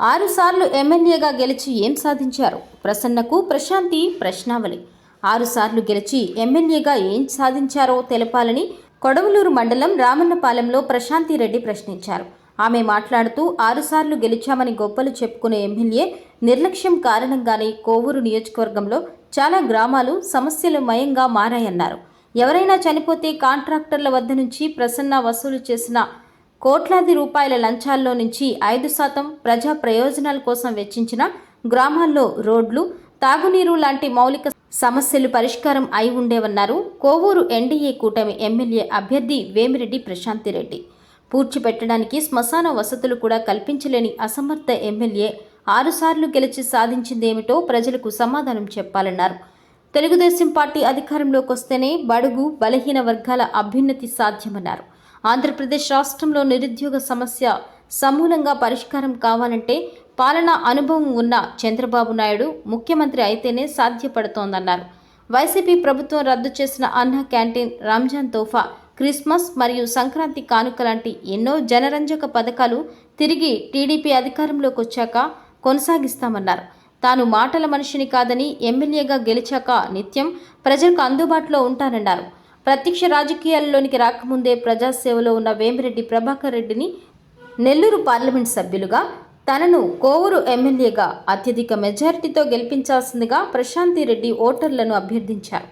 ఆరుసార్లు ఎమ్మెల్యేగా గెలిచి ఏం సాధించారు? ప్రసన్నకు ప్రశాంతి ప్రశ్నావళి. ఆరుసార్లు గెలిచి ఎమ్మెల్యేగా ఏం సాధించారో తెలపాలని కొడవలూరు మండలం రామన్నపాలెంలో ప్రశాంతి రెడ్డి ప్రశ్నించారు. ఆమె మాట్లాడుతూ ఆరుసార్లు గెలిచామని గొప్పలు చెప్పుకునే ఎమ్మెల్యే నిర్లక్ష్యం కారణంగానే కోవూరు నియోజకవర్గంలో చాలా గ్రామాలు సమస్యలు మయంగా మారాయన్నారు. ఎవరైనా చనిపోతే కాంట్రాక్టర్ల వద్ద నుంచి ప్రసన్న వసూలు చేసిన కోట్లాది రూపాయల లంచాల్లో నుంచి ఐదు శాతం ప్రజా ప్రయోజనాల కోసం వెచ్చించిన గ్రామాల్లో రోడ్లు తాగునీరు లాంటి మౌలిక సమస్యలు పరిష్కారం అయి ఉండేవన్నారు. కోవూరు ఎన్డీఏ కూటమి ఎమ్మెల్యే అభ్యర్థి వేమిరెడ్డి ప్రశాంతిరెడ్డి పూడ్చిపెట్టడానికి శ్మశాన వసతులు కూడా కల్పించలేని అసమర్థ ఎమ్మెల్యే ఆరుసార్లు గెలిచి సాధించిందేమిటో ప్రజలకు సమాధానం చెప్పాలన్నారు. తెలుగుదేశం పార్టీ అధికారంలోకి వస్తేనే బడుగు బలహీన వర్గాల అభ్యున్నతి సాధ్యమన్నారు. ఆంధ్రప్రదేశ్ రాష్ట్రంలో నిరుద్యోగ సమస్య సమూలంగా పరిష్కారం కావాలంటే పాలనా అనుభవం ఉన్న చంద్రబాబు నాయుడు ముఖ్యమంత్రి అయితేనే సాధ్యపడుతోందన్నారు. వైసీపీ ప్రభుత్వం రద్దు చేసిన అన్న క్యాంటీన్ రంజాన్ తోఫా క్రిస్మస్ మరియు సంక్రాంతి కానుక లాంటి ఎన్నో జనరంజక పథకాలు తిరిగి టీడీపీ అధికారంలోకి వచ్చాక కొనసాగిస్తామన్నారు. తాను మాటల మనిషిని కాదని ఎమ్మెల్యేగా గెలిచాక నిత్యం ప్రజలకు అందుబాటులో ఉంటానన్నారు. ప్రత్యక్ష రాజకీయాల్లోనికి రాకముందే ప్రజాసేవలో ఉన్న వేమిరెడ్డి ప్రభాకర్ రెడ్డిని నెల్లూరు పార్లమెంట్ సభ్యులుగా తనను కోవూరు ఎమ్మెల్యేగా అత్యధిక మెజారిటీతో గెలిపించాల్సిందిగా ప్రశాంతి రెడ్డి ఓటర్లను అభ్యర్థించారు.